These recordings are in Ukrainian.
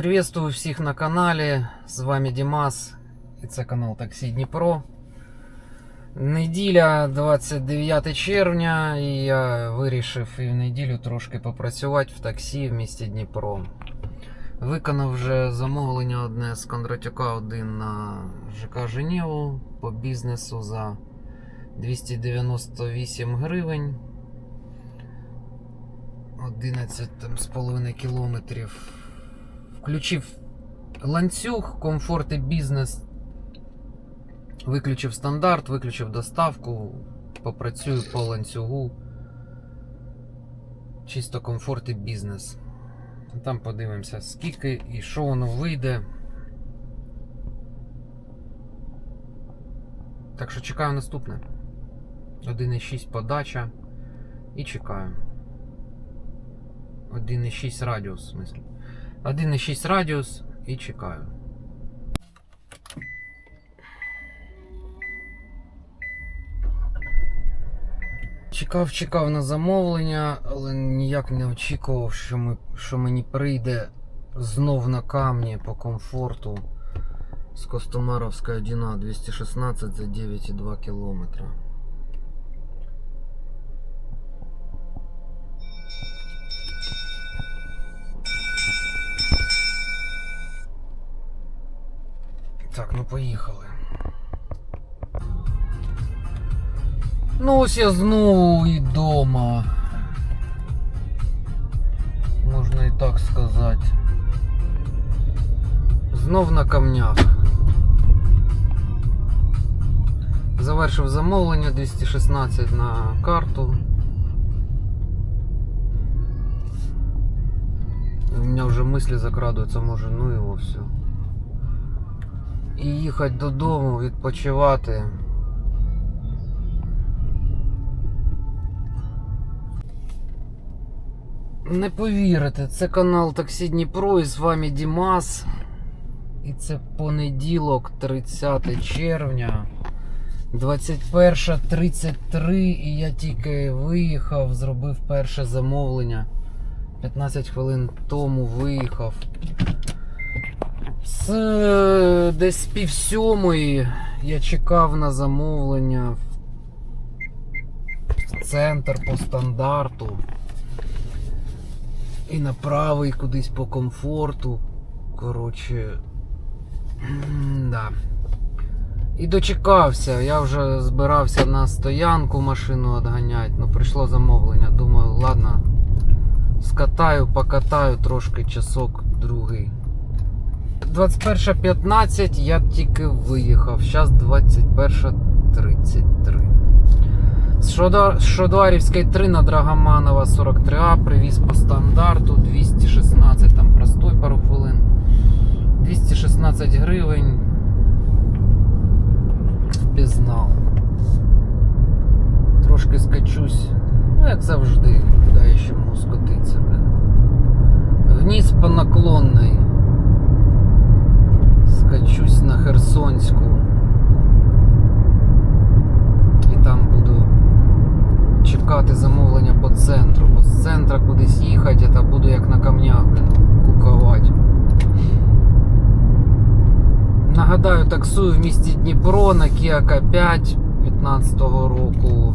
Приветствую всіх на каналі. З вами Дімас і це канал Таксі Дніпро. Неділя 29 червня, і я вирішив і в неділю трошки попрацювати в таксі в місті Дніпро. Виконав вже замовлення одне з Кондратюка 1 на ЖК Женєву по бізнесу за 298 гривень. 11,5 кілометрів. Включив ланцюг, комфорт і бізнес. Виключив стандарт, виключив доставку. Попрацюю по ланцюгу. Чисто комфорт і бізнес. Там подивимося, скільки і що воно вийде. Так що чекаю наступне. 1,6 подача. І чекаю. 1,6 радіус, в смислі. 1,6 радіус і чекаю. Чекав, чекав на замовлення, але ніяк не очікував, що, ми, що мені прийде знов на камні по комфорту з Костомаровська 1 216 за 9,2 кілометра. Так, ну поїхали. Ну ось я знову і дома. Можна і так сказати. Знов на камнях. Завершив замовлення 216 на карту. У меня вже мислі закрадуються, може, ну його все. І їхати додому, відпочивати. Не повірите, це канал Таксі Дніпро і з вами Дімас. І це понеділок, 30 червня. 21.33 і я тільки виїхав, зробив перше замовлення. 15 хвилин тому виїхав. З десь пів сьомої я чекав на замовлення в центр по стандарту. І на правий кудись по комфорту. Коротше. Да. І дочекався. Я вже збирався на стоянку машину відганяти. Ну прийшло замовлення. Думаю, ладно, скатаю, покатаю трошки часок другий. 21.15 я тільки виїхав. Зараз 21.33. З Шодуарівської 3 на Драгоманова 43А привіз по стандарту 216, там простой пару хвилин. 216 гривень. Пізнав. Трошки скачусь. Ну, як завжди, куди ще можу скотитися, блин. Вниз по наклонной. Скачусь на Херсонську. І там буду чекати замовлення по центру. Бо з центра кудись їхати, та буду як на камнях блін, куковать. Нагадаю, таксую в місті Дніпро на Kia K5 15-го року.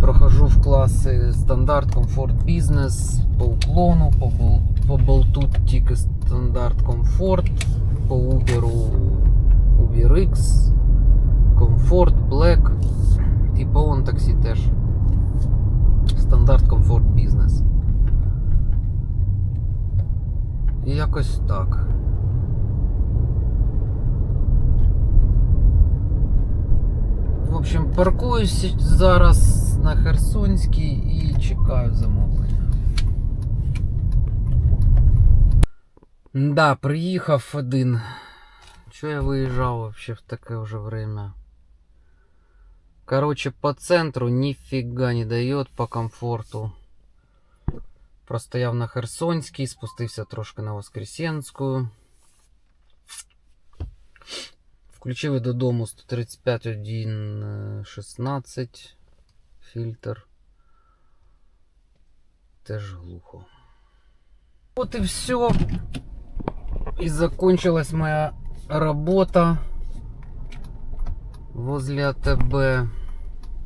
Прохожу в класи стандарт, комфорт, бізнес, по уклону, по, по болту тільки стандарт комфорт, по Uber Uber X, комфорт, Black і по он таксі теж. Стандарт, комфорт, бізнес. І якось так. В общем, паркуюсь зараз на Херсонській і чекаю замовлення. Да, приїхав один. Чого я виїжджав вообще в таке вже время? Короче, по центру нифига не дает по комфорту. Простояв на Херсонській, спустився трошки на Воскресенську. Включив і додому 135.1.16 фільтр. Теж глухо. От і все. И закончилась моя работа возле АТБ.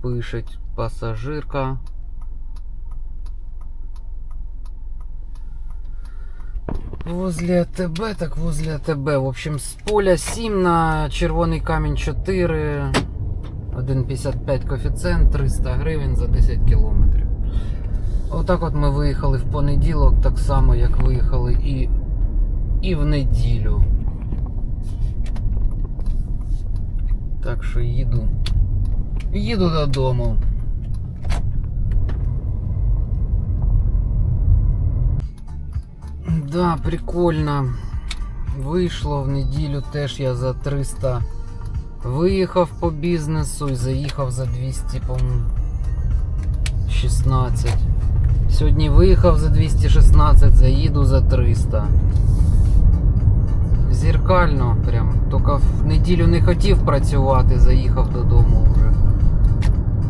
Пишет пассажирка. Возле АТБ, так возле АТБ. В общем, з поля 7 на червоний камінь 4. 1,55 коефіцієнт, 300 гривень за 10 кілометрів. Отак от ми виїхали в понеділок, так само як виїхали і, і в неділю. Так що їду. Їду додому. Да, прикольно. Вийшло в неділю теж я за 300 виїхав по бізнесу і заїхав за 200, по-моєму, 16. Сьогодні виїхав за 216, заїду за 300. Зеркально прям. Тільки в неділю не хотів працювати, заїхав додому вже.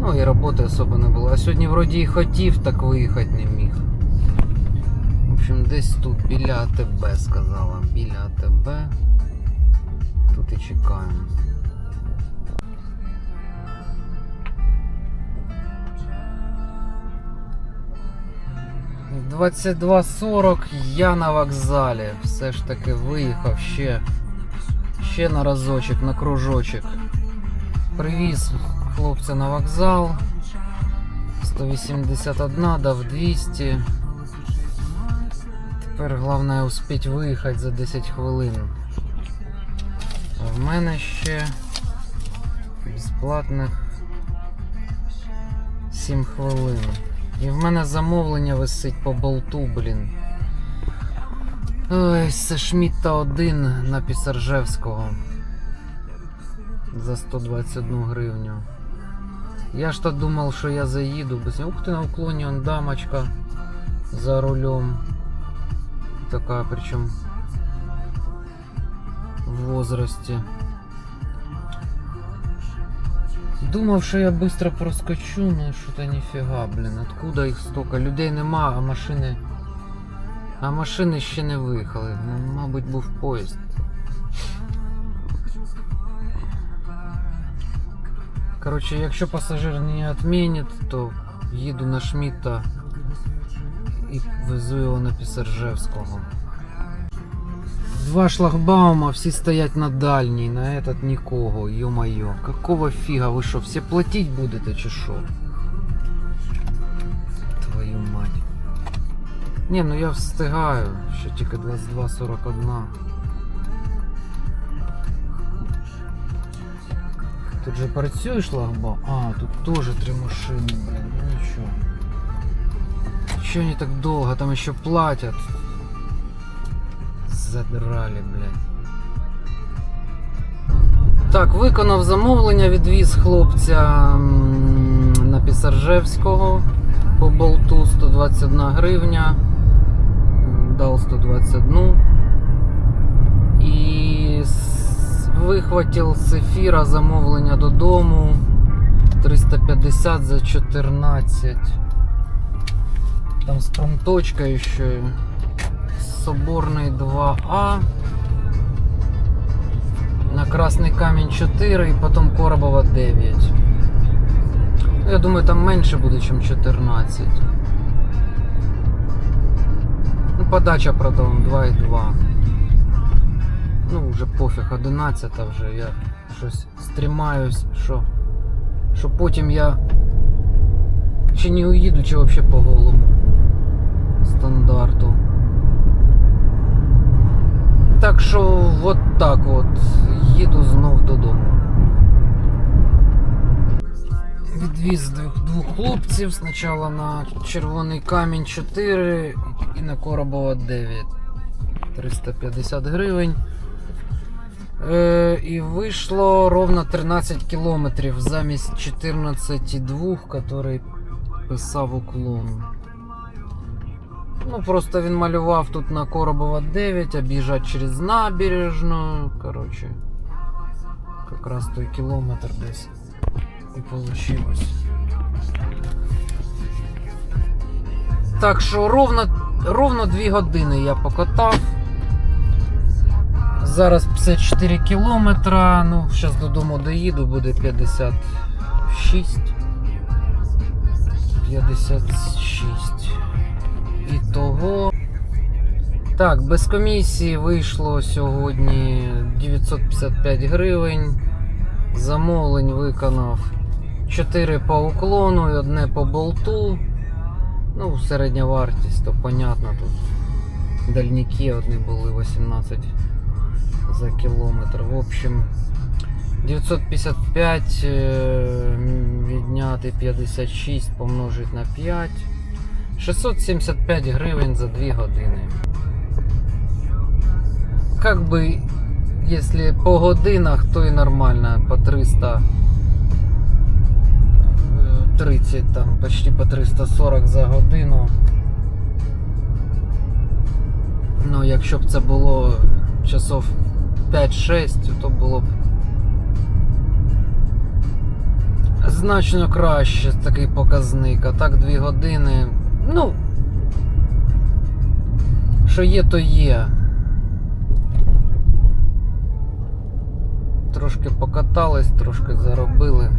Ну і роботи особо не було. А сьогодні вроді і хотів, так виїхати не міг. В общем, десь тут, біля АТБ, сказала. Біля АТБ. Тут і чекаємо. – 22.40 я на вокзалі. Все ж таки виїхав ще, ще на разочок, на кружочок. Привіз хлопця на вокзал. 181, дав 200. Тепер головне успіть виїхати за 10 хвилин. А в мене ще безплатних 7 хвилин. І в мене замовлення висить по болту, блін. Ой, це Шмітта 1 на Пісаржевського. За 121 гривню. Я ж то думав, що я заїду без Ух ти на уклоні, он дамочка за рулем. Така, причем в возрасте. Думав, що я быстро проскочу, но что-то нифига, блин. Откуда їх столько? Людей нема, а машини. А машини ще не виїхали. Ну, мабуть, був поїзд. Короче, якщо пасажир не відмінить, то їду на Шмідта і везу його на Пісаржевського Два шлагбаума, всі стоять на дальній, на этот нікого, ё-моё. Какого фіга, ви що, всі платить будете чи що? Твою мать. Ні, ну я встигаю, ще тільки 22.41. Тут же працює шлагбаум? А, тут теж три машини, блин, ну нічого. Чего они так долго? Там еще платят. Задрали, блядь. Так, виконав замовлення, відвіз хлопця на Пісаржевського по болту 121 гривня. Дав 121. І вихватив з ефіра замовлення додому 350 за 14. Там с промточкой еще. Соборный 2А. На Красный Камень 4 и потом Коробова 9. Ну, Я думаю, там менше буде, ніж 14. Ну, подача, правда, вон 2,2. Ну, вже пофіг, 11 вже. Я щось стрімаюсь, що, що потім я чи не уїду, чи взагалі по голому стандарту. Так що от так от їду знов додому. Відвіз двох, хлопців спочатку на Червоний камінь 4 і на Коробова 9. 350 гривень. Е, і вийшло ровно 13 кілометрів замість 14,2, який писав уклон. Ну, просто він малював тут на Коробова 9, об'їжджати через набережну. Коротше, якраз той кілометр десь і получилось. Так що ровно, ровно 2 години я покатав. Зараз 54 кілометра. Ну, зараз додому доїду, буде 56. 56. І. Так, без комісії вийшло сьогодні 955 гривень. Замовлень виконав 4 по уклону і одне по болту. Ну, середня вартість, то понятно тут. Дальніки одні були 18 за кілометр. В общем, 955 е, відняти 56 помножить на 5. 675 гривень за 2 години. Как бы, если по годинах, то и нормально, по 300 е, 30, там, почти по 340 за годину. Ну, якщо б це було часов 5-6, то було б значно краще такий показник. А так 2 години. Ну, що є, то є. Трошки покатались, трошки заробили.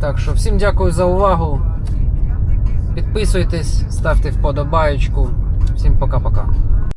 Так що всім дякую за увагу. Підписуйтесь, ставте вподобаєчку. Всім пока-пока.